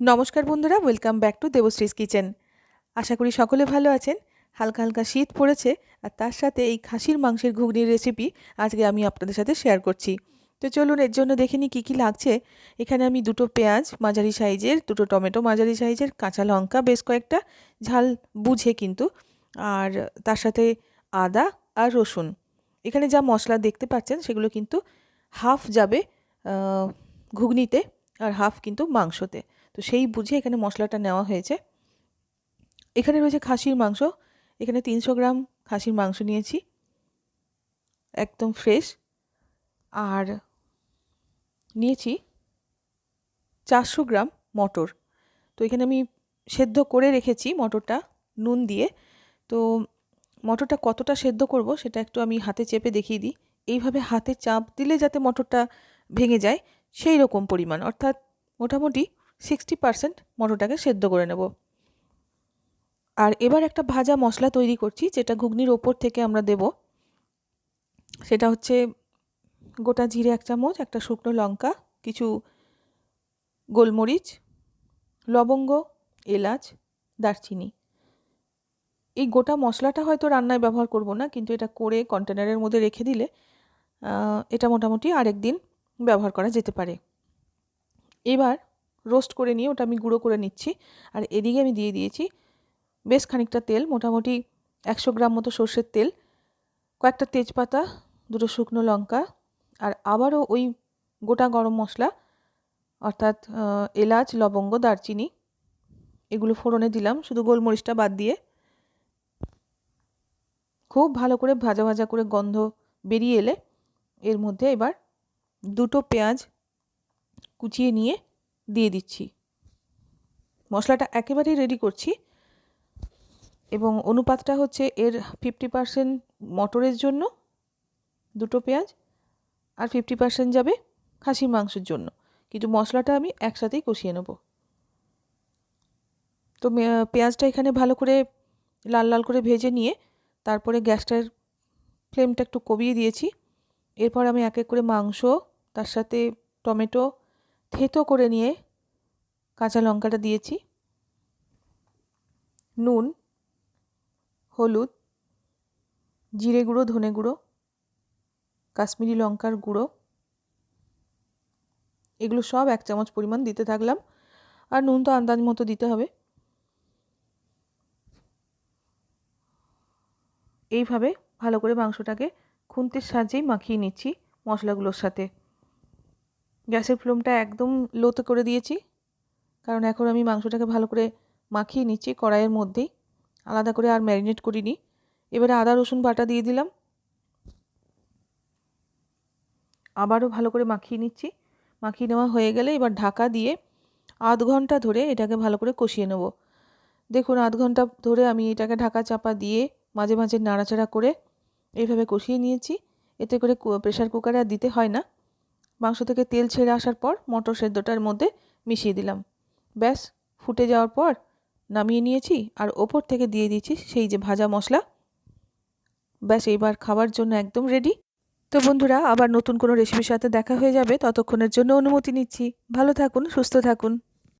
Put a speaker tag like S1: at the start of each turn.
S1: নমস্কার বন্ধুরা welcome back to Debashree's kitchen আশা করি সকলে ভালো আছেন। হালকা হালকা শীত পড়েছে, আর তার সাথে এই খাসির মাংসের ঘুগনির রেসিপি আজকে আমি আপনাদের সাথে শেয়ার করছি। তো চলুন, এর জন্য দেখে নিই কী কী লাগছে। এখানে আমি দুটো পেঁয়াজ মাঝারি সাইজের, দুটো টমেটো মাঝারি সাইজের, কাঁচা লঙ্কা বেশ কয়েকটা, ঝাল বুঝে কিন্তু, আর তার সাথে আদা আর রসুন। এখানে যা মশলা দেখতে পাচ্ছেন, সেগুলো কিন্তু হাফ যাবে ঘুগনিতে, আর হাফ কিন্তু মাংসতে। তো সেই বুঝে এখানে মশলাটা নেওয়া হয়েছে। এখানে রয়েছে খাসির মাংস। এখানে তিনশো গ্রাম খাসির মাংস নিয়েছি। একদম ফ্রেশ। আর নিয়েছি চারশো গ্রাম মটর। তো এখানে আমি সেদ্ধ করে রেখেছি মটরটা নুন দিয়ে। তো মটরটা কতটা সেদ্ধ করব সেটা একটু আমি হাতে চেপে দেখিয়ে দিই। এইভাবে হাতে চাপ দিলে যাতে মটরটা ভেঙে যায় সেই রকম পরিমাণ। অর্থাৎ মোটামুটি সিক্সটি পারসেন্ট মটরটাকে সেদ্ধ করে নেব। আর এবার একটা ভাজা মশলা তৈরি করছি, যেটা ঘুগনির ওপর থেকে আমরা দেব। সেটা হচ্ছে গোটা জিরে এক চামচ, একটা শুকনো লঙ্কা, কিছু গোলমরিচ, লবঙ্গ, এলাচ, দারচিনি। এই গোটা মশলাটা হয়তো রান্নায় ব্যবহার করব না, কিন্তু এটা করে কন্টেনারের মধ্যে রেখে দিলে এটা মোটামুটি আরেক দিন ব্যবহার করা যেতে পারে। এবার রোস্ট করে নিয়ে ওটা আমি গুঁড়ো করে নিচ্ছি। আর এদিকে আমি দিয়ে দিয়েছি বেশ খানিকটা তেল, মোটামুটি একশো গ্রাম মতো সর্ষের তেল, কয়েকটা তেজপাতা, দুটো শুকনো লঙ্কা, আর আবারও ওই গোটা গরম মশলা, অর্থাৎ এলাচ, লবঙ্গ, দারচিনি, এগুলো ফোড়নে দিলাম, শুধু গোলমরিচটা বাদ দিয়ে। খুব ভালো করে ভাজা ভাজা করে গন্ধ বেরিয়ে এলে এর মধ্যে এবার দুটো পেঁয়াজ কুচিয়ে নিয়ে দিয়ে দিচ্ছি। মশলাটা একেবারেই রেডি করছি। এবং অনুপাতটা হচ্ছে এর ফিফটি পারসেন্ট মটরের জন্য দুটো পেঁয়াজ আর ফিফটি পারসেন্ট যাবে খাসির মাংসের জন্য। কিন্তু মশলাটা আমি একসাথেই কষিয়ে নেব। তো পেঁয়াজটা এখানে ভালো করে লাল লাল করে ভেজে নিয়ে তারপরে গ্যাসটার ফ্লেমটা একটু কমিয়ে দিয়েছি। এরপর আমি এক এক করে মাংস, তার সাথে টমেটো থেতো করে নিয়ে কাঁচা লঙ্কাটা দিয়েছি। নুন, হলুদ, জিরে গুঁড়ো, ধনে গুঁড়ো, কাশ্মীরি লঙ্কার গুঁড়ো, এগুলো সব এক চামচ পরিমাণ দিতে থাকলাম। আর নুন তো আন্দাজ মতো দিতে হবে। এইভাবে ভালো করে মাংসটাকে খুন্তির সাহায্যেই মাখিয়ে নিচ্ছি মশলাগুলোর সাথে। গ্যাসের ফ্লেমটা একদম লোতে করে দিয়েছি। কারণ এখন আমি মাংসটাকে ভালো করে মাখিয়ে নিচ্ছি কড়াইয়ের মধ্যেই। আলাদা করে আর ম্যারিনেট করিনি। এবারে আদা, রসুন বাটা দিয়ে দিলাম। আবারও ভালো করে মাখিয়ে নিচ্ছি। মাখিয়ে নেওয়া হয়ে গেলে এবার ঢাকা দিয়ে আধ ঘণ্টা ধরে এটাকে ভালো করে কষিয়ে নেব। দেখুন, আধ ঘণ্টা ধরে আমি এটাকে ঢাকা চাপা দিয়ে মাঝে মাঝে নাড়াচাড়া করে এইভাবে কষিয়ে নিয়েছি। এতে করে প্রেশার কুকারে আর দিতে হয় না। মাংস থেকে তেল ছেড়ে আসার পর মটর সেদ্ধটার মধ্যে মিশিয়ে দিলাম। ব্যাস, ফুটে যাওয়ার পর নামিয়ে নিয়েছি আর ওপর থেকে দিয়ে দিয়েছি সেই যে ভাজা মশলা। ব্যাস, এইবার খাবার জন্য একদম রেডি তো বন্ধুরা, আবার নতুন কোনো রেসিপির সাথে দেখা হয়ে যাবে। ততক্ষণের জন্য অনুমতি নিচ্ছি। ভালো থাকুন, সুস্থ থাকুন।